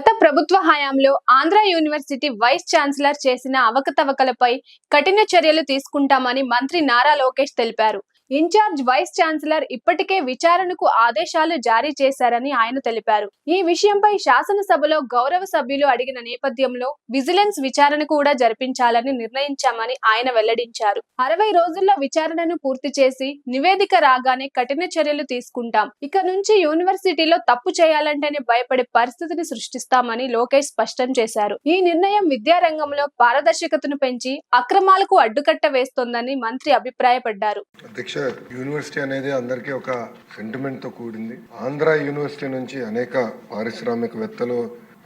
గత ప్రభుత్వ హయాంలో ఆంధ్ర యూనివర్సిటీ వైస్ ఛాన్సలర్ చేసిన అవకతవకలపై కఠిన చర్యలు తీసుకుంటామని మంత్రి నారా లోకేష్ తెలిపారు. ఇన్ఛార్జ్ వైస్ ఛాన్సలర్ ఇప్పటికే విచారణకు ఆదేశాలు జారీ చేశారని ఆయన తెలిపారు. ఈ విషయంపై శాసనసభలో గౌరవ సభ్యులు అడిగిన నేపథ్యంలో విజిలెన్స్ విచారణ కూడా జరిపించాలని నిర్ణయించామని ఆయన వెల్లడించారు. అరవై రోజుల్లో విచారణను పూర్తి చేసి నివేదిక రాగానే కఠిన చర్యలు తీసుకుంటాం. ఇక నుంచి యూనివర్సిటీలో తప్పు చేయాలంటేనే భయపడే పరిస్థితిని సృష్టిస్తామని లోకేష్ స్పష్టం చేశారు. ఈ నిర్ణయం విద్యారంగంలో పారదర్శకతను పెంచి అక్రమాలకు అడ్డుకట్ట వేస్తోందని మంత్రి అభిప్రాయపడ్డారు. అధ్యక్ష యూనివర్సిటీ అనేది అందరికీ ఒక సెంటిమెంట్తో కూడింది. ఆంధ్ర యూనివర్సిటీ నుంచి అనేక పారిశ్రామికవేత్తలు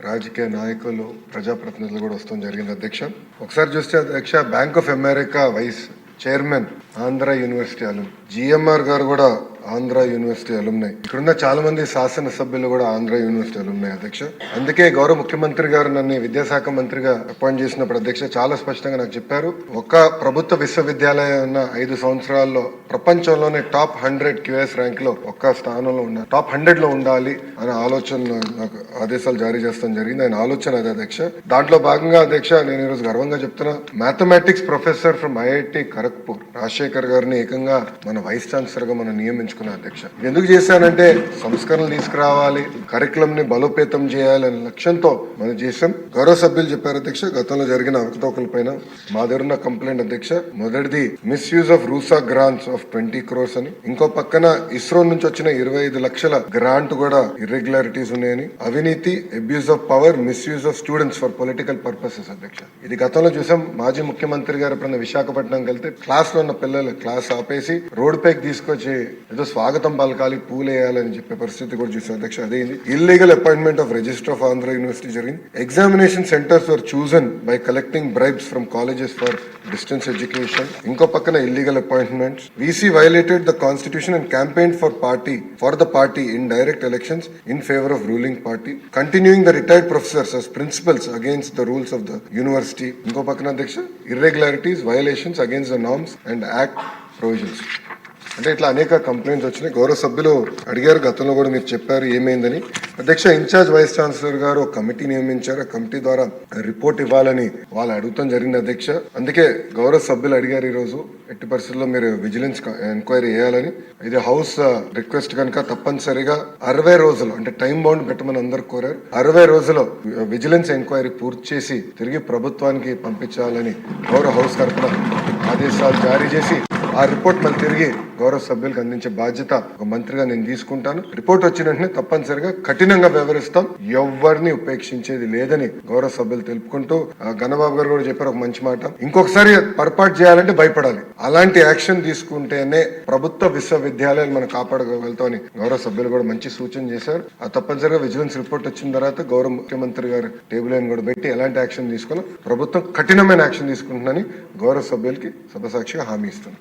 రాజకీయ నాయకులు ప్రజాప్రతినిధులు కూడా వస్తాం జరిగింది. అధ్యక్ష ఒకసారి చూస్తే అధ్యక్ష Bank of America vice chairman Andhra University అలు జిఎంఆర్ గారు కూడా ఆంధ్ర యూనివర్సిటీ అలుమ్నై ఇక్కడున్న చాలా మంది శాసనసభ్యులు కూడా ఆంధ్ర యూనివర్సిటీ అలుమ్నై అధ్యక్ష. అందుకే గౌరవ ముఖ్యమంత్రి గారు నన్ను విద్యాశాఖ మంత్రిగా అపాయింట్ చేసినప్పుడు అధ్యక్ష చాలా స్పష్టంగా నాకు చెప్పారు. ఒక ప్రభుత్వ విశ్వవిద్యాలయం ఉన్న ఐదు సంవత్సరాల్లో ప్రపంచంలోనే టాప్ హండ్రెడ్ క్యూఎస్ ర్యాంక్లో ఒక్క స్థానంలో ఉన్న టాప్ హండ్రెడ్లో ఉండాలి అనే ఆలోచన నాకు ఆదేశాలు జారీ చేస్తాం జరిగింది. ఆయన ఆలోచన అది అధ్యక్ష. దాంట్లో భాగంగా అధ్యక్ష నేను ఈరోజు గర్వంగా చెప్తున్నా. Mathematics professor from IIT Kharagpur Rajasekhar గారిని ఏకంగా మన వైస్ ఛాన్సలర్గా మనం నియమించుకున్న అధ్యక్ష. ఎందుకు చేశానంటే సంస్కరణలు తీసుకురావాలి కరికులం ని బలోపేతం చేయాలనే లక్ష్యంతో మనం చేసాం గౌరవ సభ్యులు చెప్పారు అధ్యక్ష గతంలో జరిగిన అవకతవకల పైన మా దగ్గర ఉన్న కంప్లైంట్ అధ్యక్ష మొదటిది misuse of RUSA grants of twenty crores అని. ఇంకో పక్కన ఇస్రో నుంచి వచ్చిన ఇరవై ఐదు లక్షల గ్రాంట్ కూడా ఇర్రెగ్యులారిటీస్ ఉన్నాయని. అవినీతి abuse of power misuse of students for political purposes అధ్యక్ష. ఇది గతంలో చూసాం. మాజీ ముఖ్యమంత్రి గారు ఎప్పుడైనా విశాఖపట్నంకి వెళ్తే క్లాస్లో ఉన్న పిల్లలు క్లాస్ ఆపేసి రోడ్ పైకి తీసుకొచ్చి ఏదో ఏదో స్వాగతం పలకాలి పూలేయాలని చెప్పే పరిస్థితి కూడా చూసాం అధ్యక్ష అదేంది illegal appointment of register of Andhra university జరిగింది. Examination centres were chosen by collecting bribes from colleges for distance education ఇంకో పక్కన illegal appointments VC violated the constitution and campaign for party for the party in direct elections in favour of ruling party continuing the retired professors as principals against the rules of the university ఇంకో పక్కన అధ్యక్ష irregularities violations against the norms and act provisions అంటే ఇట్లా అనేక complaints వచ్చినాయి. గౌరవ సభ్యులు అడిగారు గతంలో కూడా మీరు చెప్పారు ఏమైందని. అధ్యక్ష ఇన్ఛార్జ్ వైస్ ఛాన్సలర్ గారు ఒక కమిటీ నియమించారు. ఆ కమిటీ ద్వారా రిపోర్ట్ ఇవ్వాలని వాళ్ళు అడుగుతాం జరిగింది అధ్యక్ష. అందుకే గౌరవ సభ్యులు అడిగారు ఈ రోజు ఎట్టి పరిస్థితుల్లో మీరు విజిలెన్స్ ఎంక్వైరీ చేయాలని. ఇది హౌస్ రిక్వెస్ట్ కనుక తప్పనిసరిగా అరవై రోజులు అంటే టైం బౌండ్ పెట్టమని అందరు కోరారు. అరవై రోజులు విజిలెన్స్ ఎంక్వైరీ పూర్తి చేసి తిరిగి ప్రభుత్వానికి పంపించాలని గౌరవ హౌస్ తరఫున ఆదేశాలు జారీ చేసి ఆ రిపోర్ట్ మళ్ళీ తిరిగి గౌరవ సభ్యులకు అందించే బాధ్యత ఒక మంత్రిగా నేను తీసుకుంటాను. రిపోర్ట్ వచ్చిన వెంటనే తప్పనిసరిగా కఠినంగా వ్యవహరిస్తాం ఎవరిని ఉపేక్షించేది లేదని గౌరవ సభ్యులు తెలుపుకుంటూ ఆ, గణబాబు గారు కూడా చెప్పారు ఒక మంచి మాట. ఇంకొకసారి పొరపాటు చేయాలంటే భయపడాలి. అలాంటి యాక్షన్ తీసుకుంటేనే ప్రభుత్వ విశ్వవిద్యాలయాలు మనం కాపాడగలుగుతామని గౌరవ సభ్యులు కూడా మంచి సూచన చేశారు. ఆ తప్పనిసరిగా విజిలెన్స్ రిపోర్ట్ వచ్చిన తర్వాత గౌరవ ముఖ్యమంత్రి గారు టేబుల్ అని కూడా పెట్టి ఎలాంటి యాక్షన్ తీసుకున్నా ప్రభుత్వం కఠినమైన యాక్షన్ తీసుకుంటుందని గౌరవ సభ్యులకి సభసాక్షిగా హామీ ఇస్తుంది